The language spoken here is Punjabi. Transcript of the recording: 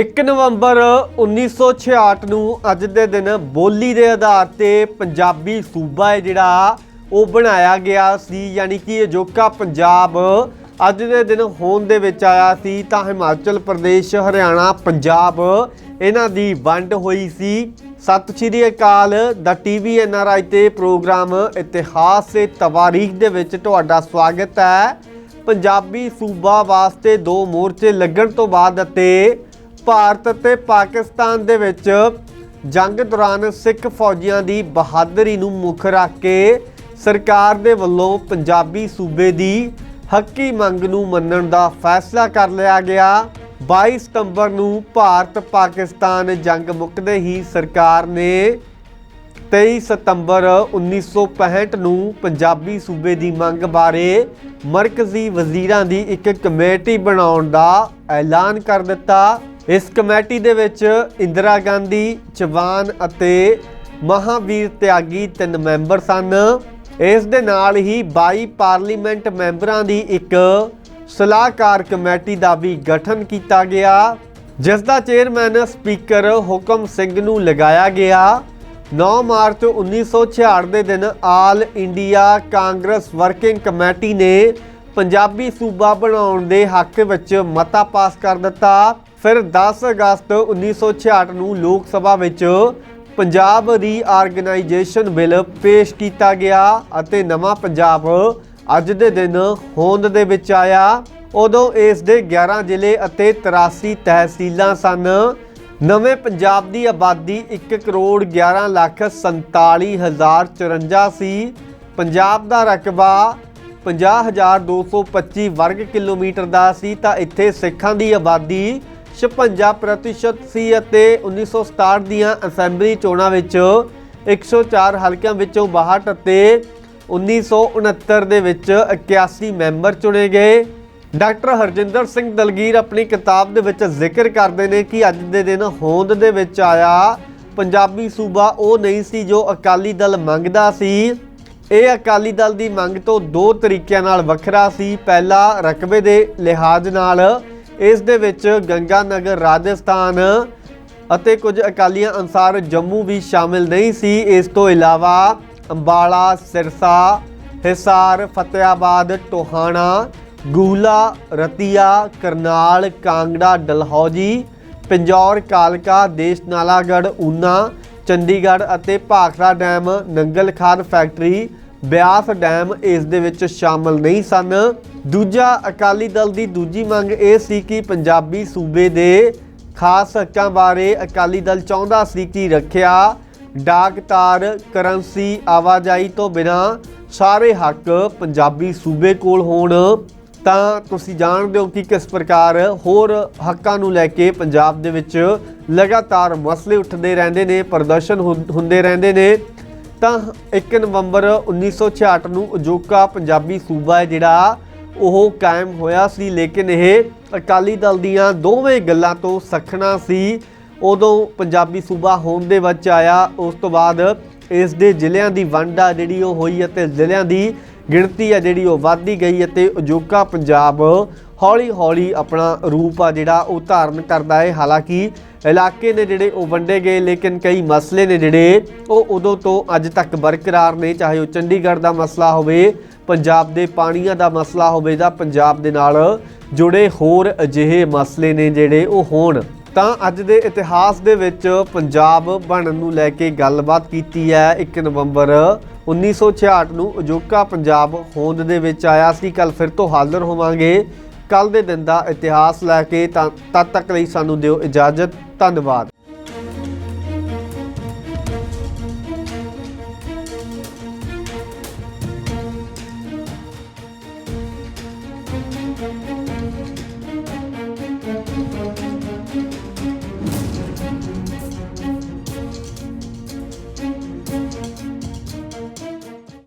1 ਨਵੰਬਰ 1966 ਨੂੰ ਅੱਜ ਦੇ ਦਿਨ ਬੋਲੀ ਦੇ ਆਧਾਰ ਤੇ ਪੰਜਾਬੀ ਸੂਬਾ ਹੈ ਜਿਹੜਾ ਉਹ ਬਣਾਇਆ ਗਿਆ ਸੀ, ਯਾਨੀ ਕਿ ਅਜੋਕਾ ਪੰਜਾਬ ਅੱਜ ਦੇ ਦਿਨ ਹੋਂਦ ਦੇ ਵਿੱਚ ਆਇਆ ਸੀ ਤਾਂ ਹਿਮਾਚਲ ਪ੍ਰਦੇਸ਼, ਹਰਿਆਣਾ, ਪੰਜਾਬ ਇਹਨਾਂ ਦੀ ਵੰਡ ਹੋਈ ਸੀ। ਸਤਿ ਸ਼੍ਰੀ ਅਕਾਲ, ਦਾ ਟੀਵੀ ਐਨਆਰਆਈ ਤੇ ਪ੍ਰੋਗਰਾਮ ਇਤਿਹਾਸ ਤੇ ਤਵਾਰੀਖ ਦੇ ਵਿੱਚ ਤੁਹਾਡਾ ਸਵਾਗਤ ਹੈ। ਪੰਜਾਬੀ ਸੂਬਾ ਵਾਸਤੇ ਦੋ ਮੋਰਚੇ ਲੱਗਣ ਤੋਂ ਬਾਅਦ ਅਤੇ ਭਾਰਤ ਅਤੇ ਪਾਕਿਸਤਾਨ ਦੇ ਵਿੱਚ ਜੰਗ ਦੌਰਾਨ ਸਿੱਖ ਫੌਜੀਆਂ ਦੀ ਬਹਾਦਰੀ ਨੂੰ ਮੁੱਖ ਰੱਖ ਕੇ ਸਰਕਾਰ ਦੇ ਵੱਲੋਂ ਪੰਜਾਬੀ ਸੂਬੇ ਦੀ ਹੱਕੀ ਮੰਗ ਨੂੰ ਮੰਨਣ ਦਾ ਫੈਸਲਾ ਕਰ ਲਿਆ ਗਿਆ। 22 ਸਤੰਬਰ ਨੂੰ ਭਾਰਤ ਪਾਕਿਸਤਾਨ ਜੰਗ ਮੁੱਕਦੇ ਹੀ ਸਰਕਾਰ ਨੇ 23 ਸਤੰਬਰ 1965 ਨੂੰ ਪੰਜਾਬੀ ਸੂਬੇ ਦੀ ਮੰਗ ਬਾਰੇ ਮਰਕਜ਼ੀ ਵਜ਼ੀਰਾਂ ਦੀ ਇੱਕ ਕਮੇਟੀ ਬਣਾਉਣ ਦਾ ਐਲਾਨ ਕਰ ਦਿੱਤਾ। ਇਸ ਕਮੇਟੀ ਦੇ ਵਿੱਚ ਇੰਦਰਾ ਗਾਂਧੀ ਚਵਾਨ ਅਤੇ ਮਹਾਵੀਰ ਤਿਆਗੀ ਤਿੰਨ ਮੈਂਬਰ ਸਨ। ਇਸ ਦੇ ਨਾਲ ਹੀ 22 ਪਾਰਲੀਮੈਂਟ ਮੈਂਬਰਾਂ ਦੀ ਇੱਕ ਸਲਾਹਕਾਰ ਕਮੇਟੀ ਦਾ ਵੀ ਗਠਨ ਕੀਤਾ ਗਿਆ, ਜਿਸ ਦਾ ਚੇਅਰਮੈਨ ਸਪੀਕਰ ਹੁਕਮ ਸਿੰਘ ਨੂੰ ਲਗਾਇਆ ਗਿਆ। 9 ਮਾਰਚ 1966 ਦੇ ਦਿਨ all India Congress working committee ਨੇ ਪੰਜਾਬੀ ਸੂਬਾ ਬਣਾਉਣ ਦੇ ਹੱਕ ਵਿੱਚ ਮਤਾ ਪਾਸ ਕਰ ਦਿੱਤਾ। ਫਿਰ 10 ਅਗਸਤ 1966 ਨੂੰ ਲੋਕ ਸਭਾ ਵਿੱਚ ਪੰਜਾਬ ਰੀਆਰਗੇਨਾਈਜੇਸ਼ਨ ਬਿੱਲ ਪੇਸ਼ ਕੀਤਾ ਗਿਆ ਅਤੇ ਨਵਾਂ ਪੰਜਾਬ ਅੱਜ ਦੇ ਦਿਨ ਹੋਂਦ ਦੇ ਵਿੱਚ ਆਇਆ। ਉਦੋਂ ਇਸ ਦੇ 11 ਜ਼ਿਲ੍ਹੇ ਅਤੇ 83 ਤਹਿਸੀਲਾਂ ਸਨ। ਨਵੇਂ ਪੰਜਾਬ ਦੀ ਆਬਾਦੀ 1 ਕਰੋੜ 11 ਲੱਖ 47054 ਸੀ। ਪੰਜਾਬ ਦਾ ਰਕਬਾ 50225 ਵਰਗ ਕਿਲੋਮੀਟਰ ਦਾ ਸੀ। ਤਾਂ ਇੱਥੇ ਸਿੱਖਾਂ ਦੀ ਆਬਾਦੀ 56% ਸੀ ਅਤੇ 1967 ਦੀਆਂ ਅਸੈਂਬਲੀ ਚੋਣਾਂ ਵਿੱਚ 104 ਹਲਕਿਆਂ ਵਿੱਚੋਂ 62 ਅਤੇ 1969 ਦੇ ਵਿੱਚ 81 ਮੈਂਬਰ ਚੁਣੇ ਗਏ। ਡਾਕਟਰ ਹਰਜਿੰਦਰ ਸਿੰਘ ਦਲਗੀਰ ਆਪਣੀ ਕਿਤਾਬ ਦੇ ਵਿੱਚ ਜ਼ਿਕਰ ਕਰਦੇ ਨੇ ਕਿ ਅੱਜ ਦੇ ਦਿਨ ਹੋਂਦ ਦੇ ਵਿੱਚ ਆਇਆ ਪੰਜਾਬੀ ਸੂਬਾ ਉਹ ਨਹੀਂ ਸੀ ਜੋ ਅਕਾਲੀ ਦਲ ਮੰਗਦਾ ਸੀ। ਇਹ ਅਕਾਲੀ ਦਲ ਦੀ ਮੰਗ ਤੋਂ ਦੋ ਤਰੀਕਿਆਂ ਨਾਲ ਵੱਖਰਾ ਸੀ। ਪਹਿਲਾ, ਰਕਬੇ ਦੇ ਲਿਹਾਜ਼ ਨਾਲ ਇਸ ਦੇ ਵਿੱਚ ਗੰਗਾ ਨਗਰ ਰਾਜਸਥਾਨ ਅਤੇ ਕੁਝ ਅਕਾਲੀਆਂ ਅਨਸਾਰ ਜੰਮੂ ਵੀ ਸ਼ਾਮਿਲ ਨਹੀਂ ਸੀ। ਇਸ ਤੋਂ ਇਲਾਵਾ ਅੰਬਾਲਾ, ਸਿਰਸਾ, ਹਿਸਾਰ ਫਤਿਆਬਾਦ ਟੋਹਾਣਾ, ਗੂਲਾ, ਰਤੀਆ, ਕਰਨਾਲ, ਕਾਂਗੜਾ, ਡਲਹੌਜੀ, ਪਿੰਜੌਰ, ਕਾਲਕਾ ਦੇਸ਼ ਨਾਲਾਗੜ੍ਹ ਊਨਾ, ਚੰਡੀਗੜ੍ਹ ਅਤੇ ਭਾਖੜਾ ਡੈਮ, ਨੰਗਲ ਖਾਦ ਫੈਕਟਰੀ, ਬਿਆਸ ਡੈਮ ਇਸ ਦੇ ਵਿੱਚ ਸ਼ਾਮਲ ਨਹੀਂ ਸਨ। ਦੂਜਾ ਅਕਾਲੀ ਦਲ ਦੀ ਦੂਜੀ ਮੰਗ ਇਹ ਸੀ ਕਿ ਪੰਜਾਬੀ ਸੂਬੇ ਦੇ ਖਾਸ ਹੱਕਾਂ ਬਾਰੇ ਅਕਾਲੀ ਦਲ ਚਾਹੁੰਦਾ ਸੀ ਕਿ ਰੱਖਿਆ ਡਾਕ ਤਾਰ ਕਰੰਸੀ ਆਵਾਜਾਈ ਤੋਂ ਬਿਨਾ ਸਾਰੇ ਹੱਕ ਪੰਜਾਬੀ ਸੂਬੇ ਕੋਲ ਹੋਣ। ਤਾਂ ਤੁਸੀਂ ਜਾਣਦੇ ਹੋ ਕਿ ਕਿਸ ਪ੍ਰਕਾਰ ਹੋਰ ਹੱਕਾਂ ਨੂੰ ਲੈ ਕੇ ਪੰਜਾਬ ਦੇ ਵਿੱਚ ਲਗਾਤਾਰ ਮਸਲੇ ਉੱਠਦੇ ਰਹਿੰਦੇ ਨੇ, ਪ੍ਰਦਰਸ਼ਨ ਹੁੰ- ਹੁੰਦੇ ਰਹਿੰਦੇ ਨੇ। ਤਾਂ 1 ਨਵੰਬਰ 1966 ਨੂੰ ਅਜੋਕਾ ਪੰਜਾਬੀ ਸੂਬਾ ਹੈ ਜਿਹੜਾ ਉਹ ਕਾਇਮ ਹੋਇਆ ਸੀ, ਲੇਕਿਨ ਇਹ ਅਕਾਲੀ ਦਲ ਦੀਆਂ ਦੋਵੇਂ ਗੱਲਾਂ ਤੋਂ ਸਖਣਾ ਸੀ। ਉਦੋਂ ਪੰਜਾਬੀ ਸੂਬਾ ਹੋਣ ਦੇ ਵਿੱਚ ਆਇਆ, ਉਸ ਤੋਂ ਬਾਅਦ ਇਸ ਦੇ ਜ਼ਿਲ੍ਹਿਆਂ ਦੀ ਵੰਡ ਆ ਜਿਹੜੀ ਉਹ ਹੋਈ ਅਤੇ ਜ਼ਿਲ੍ਹਿਆਂ ਦੀ ਗਿਣਤੀ ਆ ਜਿਹੜੀ ਉਹ ਵੱਧਦੀ ਗਈ ਅਤੇ ਅਜੋਕਾ ਪੰਜਾਬ ਹੌਲੀ ਹੌਲੀ ਆਪਣਾ ਰੂਪ ਆ ਜਿਹੜਾ ਉਹ ਧਾਰਨ ਕਰਦਾ ਹੈ। ਹਾਲਾਂਕਿ ਇਲਾਕੇ ਨੇ ਜਿਹੜੇ ਉਹ ਵੰਡੇ ਗਏ, ਲੇਕਿਨ ਕਈ ਮਸਲੇ ਨੇ ਜਿਹੜੇ ਉਹ ਉਦੋਂ ਤੋਂ ਅੱਜ ਤੱਕ ਬਰਕਰਾਰ ਨੇ। ਚਾਹੇ ਉਹ ਚੰਡੀਗੜ੍ਹ ਦਾ ਮਸਲਾ ਹੋਵੇ, ਪੰਜਾਬ ਦੇ ਪਾਣੀਆਂ ਦਾ ਮਸਲਾ ਹੋਵੇ ਜਾਂ ਪੰਜਾਬ ਦੇ ਨਾਲ ਜੁੜੇ ਹੋਰ ਅਜਿਹੇ ਮਸਲੇ ਨੇ ਜਿਹੜੇ ਉਹ ਹੋਣ, ਤਾਂ ਅੱਜ ਦੇ ਇਤਿਹਾਸ ਦੇ ਵਿੱਚ ਪੰਜਾਬ ਬਣਨ ਨੂੰ ਲੈ ਕੇ ਗੱਲਬਾਤ ਕੀਤੀ ਹੈ। 1 ਨਵੰਬਰ 1966 ਨੂੰ ਅਜੋਕਾ ਪੰਜਾਬ ਹੋਂਦ ਦੇ ਵਿੱਚ ਆਇਆ ਸੀ। ਕੱਲ ਫਿਰ ਤੋਂ ਹਾਜ਼ਰ ਹੋਵਾਂਗੇ। ਕੱਲ ਦੇ ਦਿਨ ਦਾ ਇਤਿਹਾਸ ਲੈ ਕੇ ਤਾਂ ਤਦ ਤੱਕ ਲਈ ਸਾਨੂੰ ਦਿਓ ਇਜਾਜ਼ਤ। ਧੰਨਵਾਦ।